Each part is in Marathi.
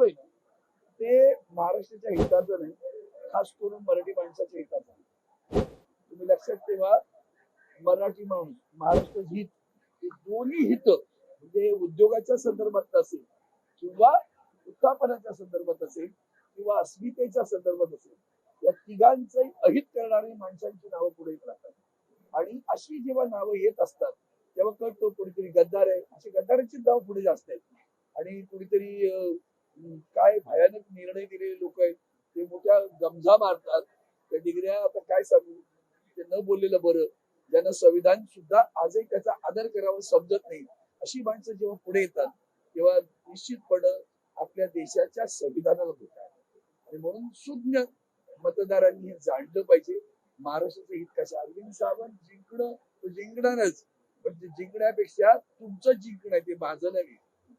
ते महाराष्ट्राच्या हिताचं नाही खास करून मराठी माणसाच्या हिताचं तुम्ही लक्षात ठेवा मराठी माणूस महाराष्ट्र हित दोन्ही हित म्हणजे उद्योगाच्या संदर्भात असेल किंवा उत्थापनाच्या संदर्भात असेल किंवा अस्मितेच्या संदर्भात असेल या तिघांचंही अहित करणारी माणसांची नावं पुढे येत राहतात. आणि अशी जेव्हा नावं येत असतात तेव्हा कळतो कोणीतरी गद्दार आहे. अशी गद्दारांची नावं पुढे जास्त आहेत. आणि कुणीतरी काय भयानक निर्णय दिलेले लोक आहेत. ते मोठ्या गमझा मारतात. त्या डिग्र्या आता काय सांगू? ते न बोललेलं बरं. ज्यांना संविधान सुद्धा आजही त्याचा आदर करावा समजत नाही अशी माणसं जेव्हा पुढे येतात तेव्हा निश्चितपणे आपल्या देशाच्या संविधानाला धोका आणि म्हणून शून्य मतदारांनी हे जाणलं पाहिजे. महाराष्ट्राचं हित कसं अरविंद सावंत जिंकणं तो जिंकणारच. पण ते जिंकण्यापेक्षा तुमचं जिंकणं आहे ते माझं नव्हे.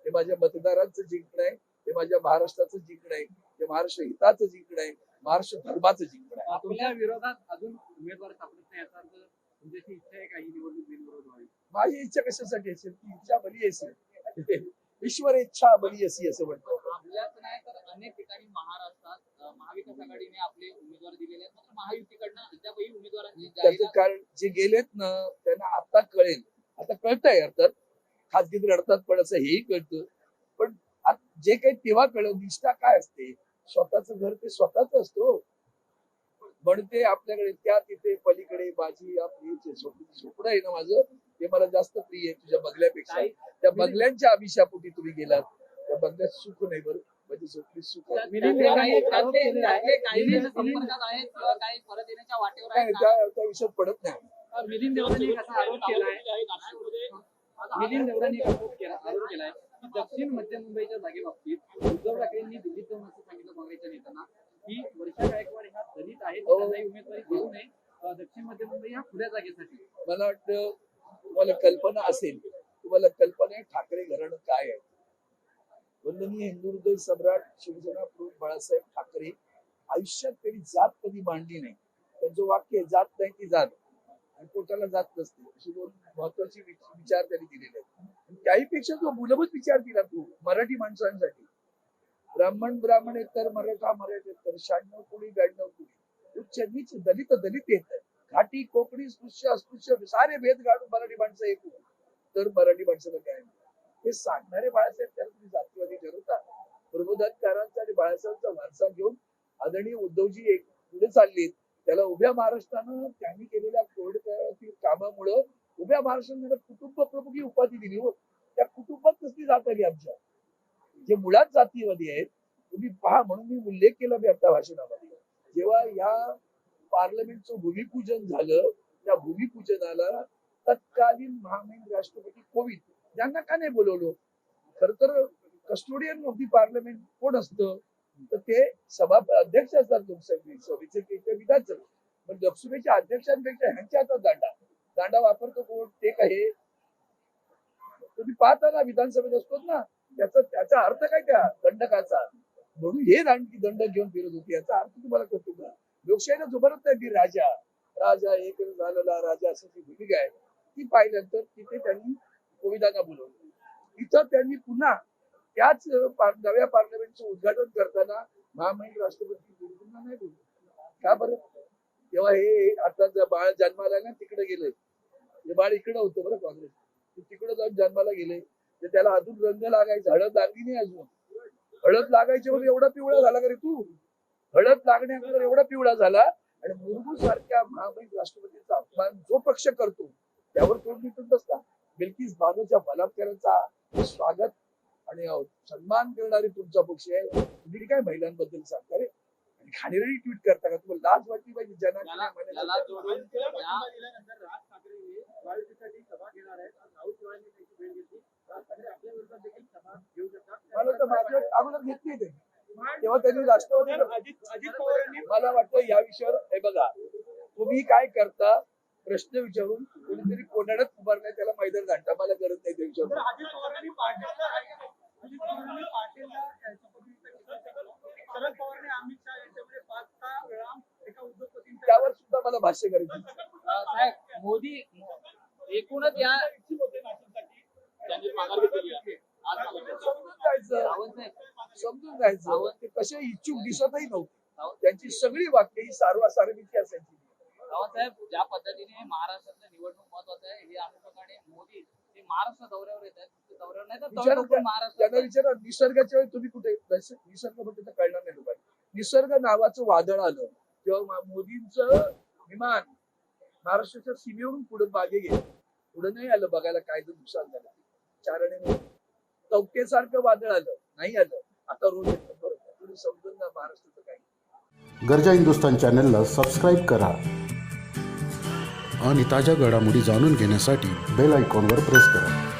ते माझ्या मतदारांचं जिंकणं आहे. ते माझ्या महाराष्ट्राचं जिंकणं आहे. ते महाराष्ट्र हिताचं जिंकणं आहे. महाराष्ट्र धर्माचं जिंकणं आहे. आपल्या विरोधात अजून उमेदवार सापडत नाही याचा अर्थ इच्छा आहे का ही निवडणूक बिनविरोध व्हावी? माझी इच्छा कशासाठी असेल ती इच्छा बली असेल ईश्वर इच्छा बली असी असं म्हणतो आपल्याच नाही तर अनेक ठिकाणी महाराष्ट्रात महाविकास आघाडीने आपले उमेदवार दिलेले आहेत. मात्र महायुतीकडनं अद्यापही उमेदवारांची त्याचं कारण जे गेलेत ना त्यांना आता कळेल. आता कळतंय अर्थात खाजगीत रडतात पण असं हेही कळतं. पण जे काही तेव्हा कळलं निष्ठा काय असते? स्वतःचं घर ते स्वतःच असतो. म्हणून ते आपल्याकडे त्या तिथे पलीकडे माझी आपली जे स्वप्न स्वप्न आहे ना माझं ते मला जास्त प्रिय आहे तुझ्या बंगल्यापेक्षा त्या बंगल्यांच्या अभिशापोटी तुम्ही गेलात. त्या बंगल्यात सुख नाही बरं. म्हणजे स्वप्नी सुख त्या विषयात पडत नाही मिलिंद देवरांनी एक असा आरोप केलाय. मिलिंद देवरांनी एक आरोप केला आरोप केलाय. दक्षिण मध्य मुंबईच्या जागेबाबतीत उद्धव ठाकरेंनी दिल्लीत जाऊन असं सांगितलं काँग्रेसच्या नेत्यांना की वर्षा गायकवाड ह्या दलित आहेत हो. त्यांनाही उमेदवारी देऊ नये. दक्षिण मध्य मुंबई ह्या खुल्या जागेसाठी. मला वाटतं तुम्हाला कल्पना असेल तुम्हाला कल्पना आहे ठाकरे घराणं काय आहे? वंदनीय हिंदू हृदय सम्राट शिवसेना प्रमुख बाळासाहेब ठाकरे आयुष्यात त्यांनी जात कधी मांडली नाही. त्यांचं वाक्य आहे, जात नाही ती जात. आणि पोटाला जात नसते. अशी दोन महत्त्वाचे विच- विचार त्यांनी दिलेले आहेत. त्याहीपेक्षा तो मूलभूत विचार केला तू मराठी माणसांसाठी. ब्राह्मण ब्राह्मण तर मराठा मराठेतर शहाण्णव कुणी ब्याण्णव कुणी उच्च नीच दलित दलित येत. घाटी कोकणी स्पृश्य अस्पृश्य सारे भेद गाडून मराठी माणसं एक तर मराठी माणसाला काय हे सांगणारे बाळासाहेब त्याला तुम्ही जातीवादी ठरवता. प्रबोधनकारांचा आणि बाळासाहेबांचा वारसा घेऊन आदरणीय उद्धवजी एक पुढे चाललीत. त्याला उभ्या महाराष्ट्रानं त्यांनी केलेल्या कोविड कामामुळं उभ्या महाराष्ट्राने कुटुंब प्रमुख ही उपाधी दिली हो. त्या कुटुंबात कसली जात आली आमच्या? जे मुळात जातीवादी आहेत तुम्ही पहा म्हणून मी उल्लेख केला मी आता भाषणामध्ये. जेव्हा या पार्लमेंटचं भूमिपूजन झालं त्या भूमिपूजनाला तत्कालीन महामहिम राष्ट्रपती कोविंद यांना का नाही बोलवलं? खर तर कस्टोडियन ऑफ दी पार्लमेंट कोण असतं? तर ते सभा अध्यक्ष असतात लोकसभेचे विधानसभा. पण लोकसभेच्या अध्यक्षांपेक्षा ह्यांच्या हातात दांडा. दांडा वापरतो कोण? ते काय तुम्ही पाहता ना विधानसभेत असतो ना त्याचा त्याचा अर्थ काय त्या दंडकाचा? म्हणून हे दांडी दंड घेऊन फिरत होती. याचा अर्थ तुम्हाला कळतो का? लोकशाहीला जोपर्यंत नाही ती राजा राजा एक झालेला राजा असं जी भूमिका आहे ती पाहिल्यानंतर तिथे त्यांनी कोविदांना बोलवलं. इथं त्यांनी पुन्हा त्याच नव्या पार्लमेंटचं उद्घाटन करताना महामहिम राष्ट्रपती मुर्मूंना नाही बोलले का बरं? तेव्हा हे आता बाळ जन्माला ना तिकडे गेलंय. हे बाळ इकडे होतं बरं काँग्रेस. ते तिकडे जाऊन जन्माला गेले. तर त्याला अजून रंग लागायचा. हळद लागली नाही अजून. हळद लागायच्या वर एवढा पिवळा झाला का रे तू? हळद लागण्या अगोदर एवढा पिवळा झाला आणि मुर्मू सारख्या महामहिम राष्ट्रपतीचा अपमान जो पक्ष करतो त्यावर तोड मिटून बसता बिल्किस बानोच्या बलात्काराचा स्वागत आणि सन्मान करणारे तुमचा पक्ष आहे. तुम्ही काय महिलांबद्दल सांगता रे? आणि ट्विट करता का? तुम्हाला लाज वाटली पाहिजे. याला महायुतीसाठी सभा घेणार आहेत. आज राहुल चव्हाणांनी त्यांची भेट घेतली. राज ठाकरे आपल्या विरोधात देखील सभा घेऊ शकतात. मला तर माझ्या अगोदर घेतली ते तेव्हा त्यांनी राष्ट्रवादी अजित अजित पवार यांनी मला वाटतं या विषयावर हे बघा तुम्ही काय करता? प्रश्न विचारून कोणीतरी कोणालाच उभारलाय त्याला मैदान घालता. मला गरज नाही अजित पवारांनी. शरद पवारांनी अमित शहा यांच्यामध्ये पाच सहा वेळा एका उद्योगपतींच्या त्यावर सुद्धा मला भाष्य करायचं. मोदी एकूणच या. समजून जायचं ते कसे इच्छुक दिसतही नव्हते. त्यांची सगळी वाक्य ही सारवासारवीची असायची. रावसाहेब ज्या पद्धतीने महाराष्ट्रातलं निवडणूक महत्वाचं आहे हे अनुषंगाने मोदी हे महाराष्ट्र दौऱ्यावर येत आहेत फक्त दौऱ्यावर नाही तर महाराष्ट्रात विचारा निसर्गाच्या वेळी तुम्ही कुठे? निस- निसर्ग म्हणजे तर कळणार नाही लोकांना. निसर्ग नावाचं वादळ आलं. तेव्हा मोदींचं विमान महाराष्ट्राच्या सीमेवरून पुढे मागे गेलं. पुढे नाही आलं बघायला काय तर नुकसान झालं. चारणे चौकेसारखं वादळ आलं नाही आलं. आता रोज येतं. तुम्ही समजून जा महाराष्ट्राचं काय गरजा हिंदुस्तान चॅनलला सबस्क्राईब करा. आणि ताज्या घडामोडी जाणून घेण्यासाठी बेल आयकॉनवर प्रेस करा.